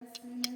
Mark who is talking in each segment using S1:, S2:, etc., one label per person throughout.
S1: Сина і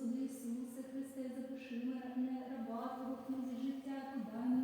S1: Господи Ісусе Христе,
S2: запиши мене раба, рухнуть життя туди.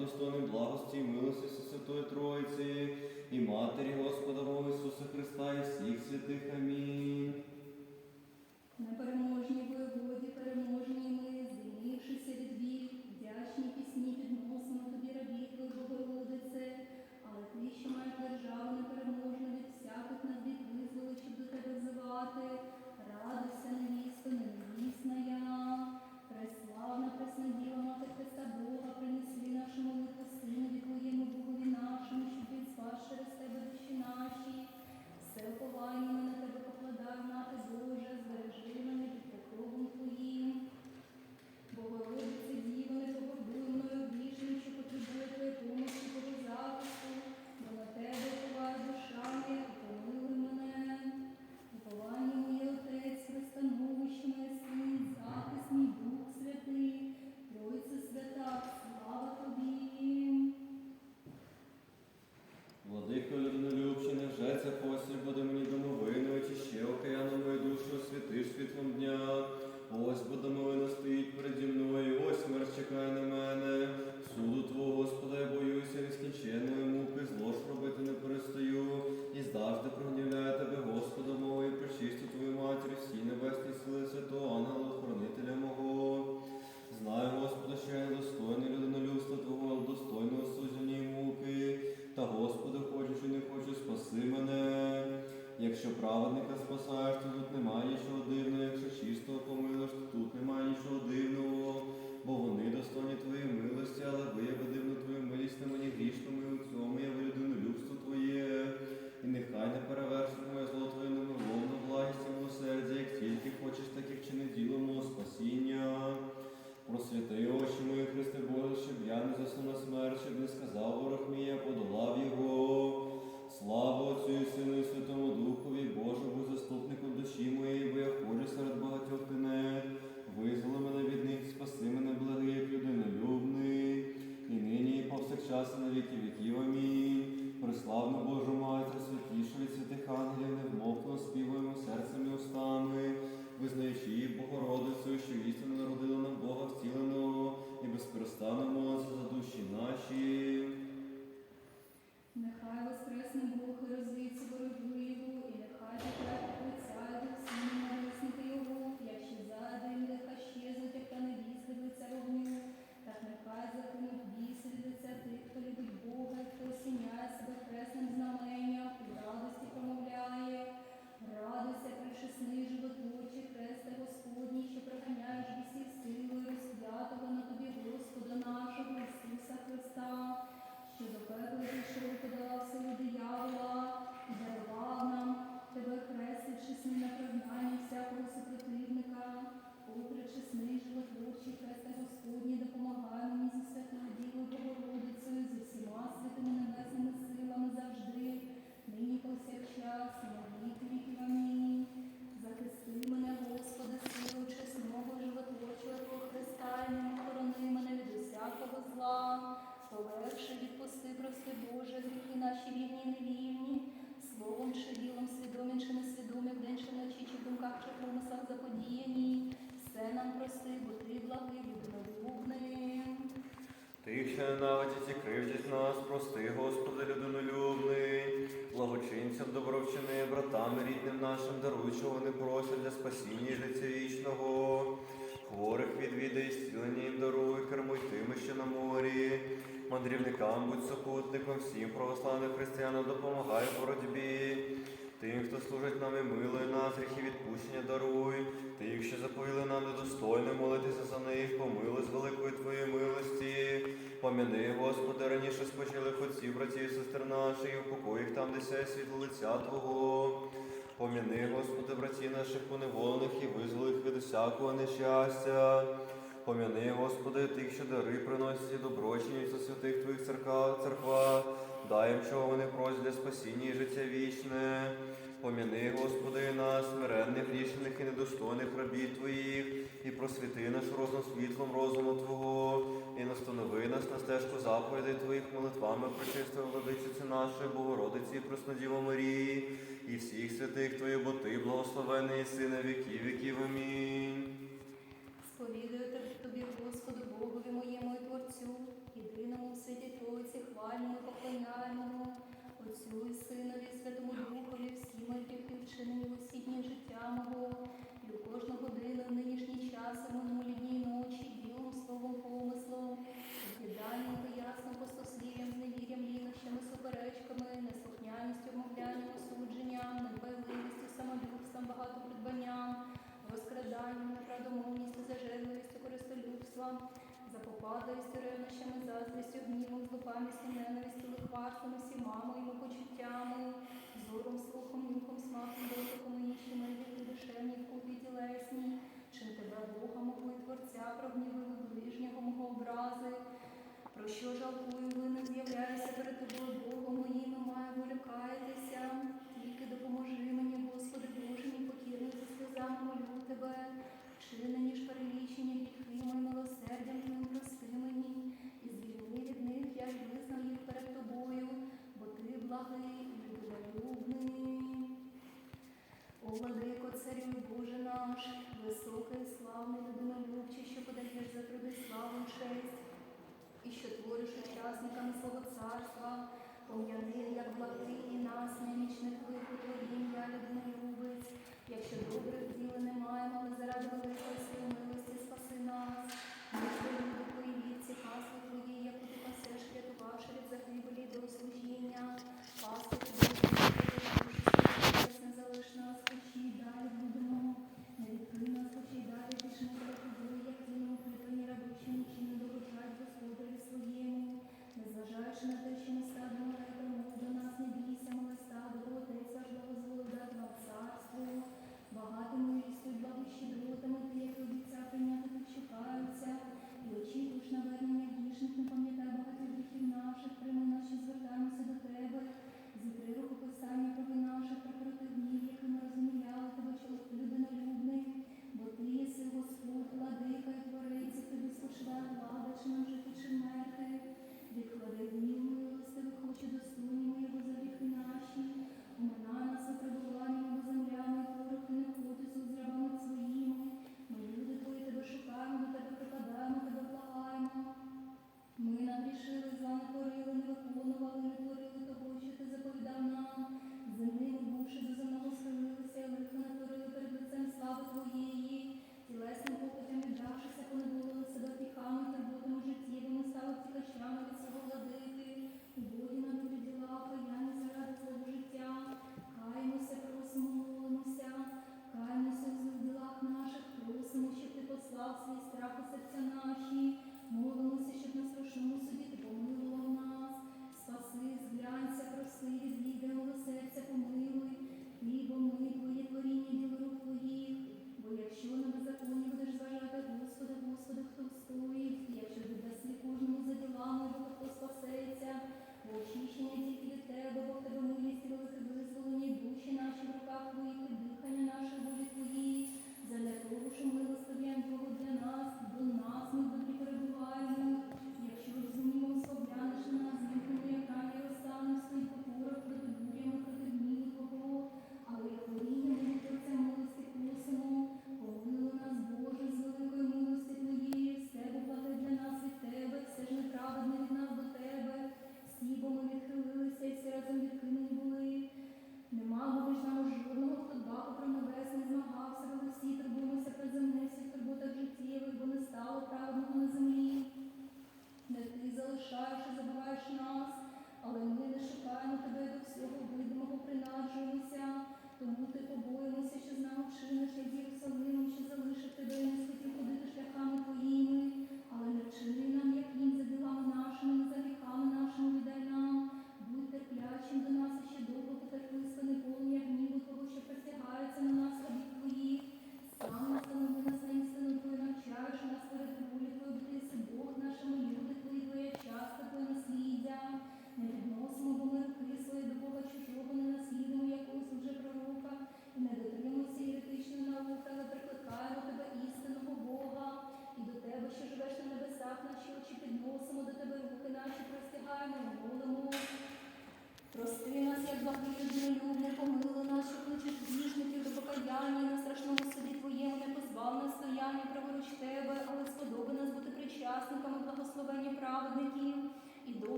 S2: достойний благості, і милості Святої Троїці і Матері Господа Бога Ісуса Христа і всіх святих. Амінь.
S1: Непереможні вигоді, переможні ми, змінившися від вік, вдячні пісні підносимо тобі рабів, Богородице, але ти, що маєш державу непереможну від всяких навіть визволив, щоб до тебе
S2: звати. one спасінні життя вічного, хворих відвідай, зцілення їм даруй, кермуй тими, що на морі, мандрівникам будь супутником, всім православним християнам допомагай в боротьбі. Тим, хто служить нам і милує нас, гріхи відпущення даруй, тим, що заповіли нам недостойно молитися за них, помилось великої Твоєї милості. Помяни, Господи, раніше спочили хоці, братів і сестер наших, і упокой їх там, де сяє світло лиця Твого. Помяни, Господи, братів наших поневолених і визволи їх від усякого нещастя. Помяни, Господи, тих, що дари приносять і доброчиняться святих Твоїх церква, церква, дай їм, чого вони просять для спасіння і життя вічне. Помяни, Господи, нас, смиренних, грішних і недостойних рабів Твоїх, і просвіти наш розум світлом розуму Твого, і настанови нас на стежку заповідей Твоїх молитвами, причистої владичиці нашої, Богородиці і Преснодіво Марії, і всіх святих Твоїх, бо Ти благословений сина, на віки віків. Амінь.
S1: Сповідую тебе тобі, Господу, Богові моєму і Творцю, єдиному в світі Твоїці, хвальному і лихварством, всіма моїми почуттями, зором, слухом, нюхом, смаком, дотиком, іншими гріхи душевні, вкупі тілесні, чим тебе, Бога мого і Творця, прогнівили ближнього мого образи, про що жалкую, винен з'являюся перед тобою, Богом моїм, і маю волю. Тільки допоможи мені, Господи, Боже мій покірний за сльозами молю тебе. Вчинені ж перелічені гріхи мої милосердям твориш учасниками свого царства, пом'яни, як благий нас, немічних лиху твоїм, я любить, якщо добрих діл не маємо, але заради великої милості спаси нас. Ми люди твої віці, пасли твої, яку ти пасеш, рятувавши від загибелі до служіння, пасли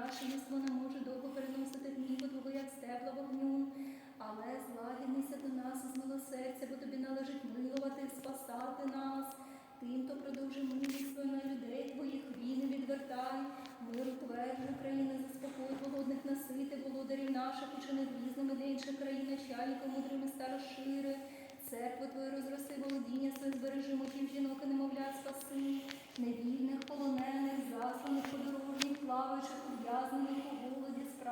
S1: міство не може довго переносити гніву Твого, як степла вогню. Але злагіднися до нас з милосердя, бо тобі належить милувати, спасати нас. Тим, хто продовжує милість на людей твоїх війни відвертай, миру твердо країни, заспокой голодних насити, володарів наших, учених різними для інших країн, начальників мудрими старошири. Церкву твою розроси, володіння своє збережи, мужів, жінок і немовлят спаси, невільних,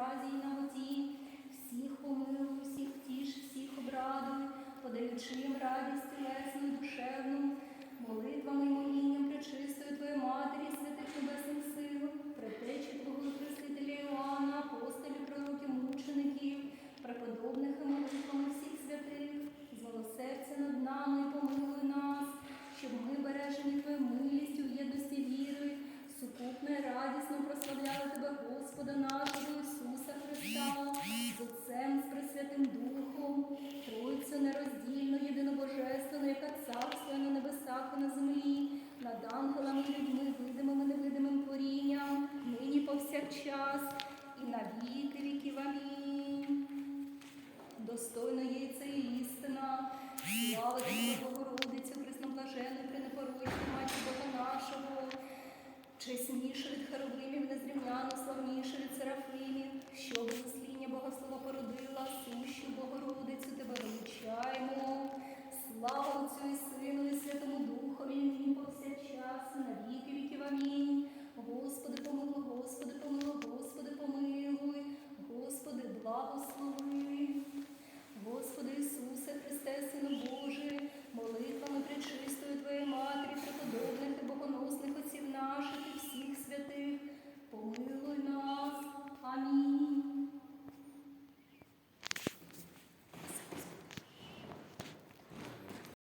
S1: голоді, спразі і наготі. Всіх помилуй, всіх втіш, всіх обрадуй, подаючи їм радість тілесну, і душевну, молитвами і молінням пречистої Твоєї Матері, святих небесних сил, предтечі Твого Хрестителя Іоанна, апостолів, пророків, мучеників, преподобних і молитвами всіх святих, з милосердя над нами помилуй нас, щоб ми, бережені Твоєю милістю єдності віри, сукупно і радісно прославляли Тебе, Господа нашого Ісуса Христа, з Отцем, з Пресвятим Духом, Тройцю нероздільно, єдинобожественно, яка царствує на небесах і на землі, над ангелами і людьми, видимим і невидимим творінням, нині повсякчас і на віки віків. Амінь.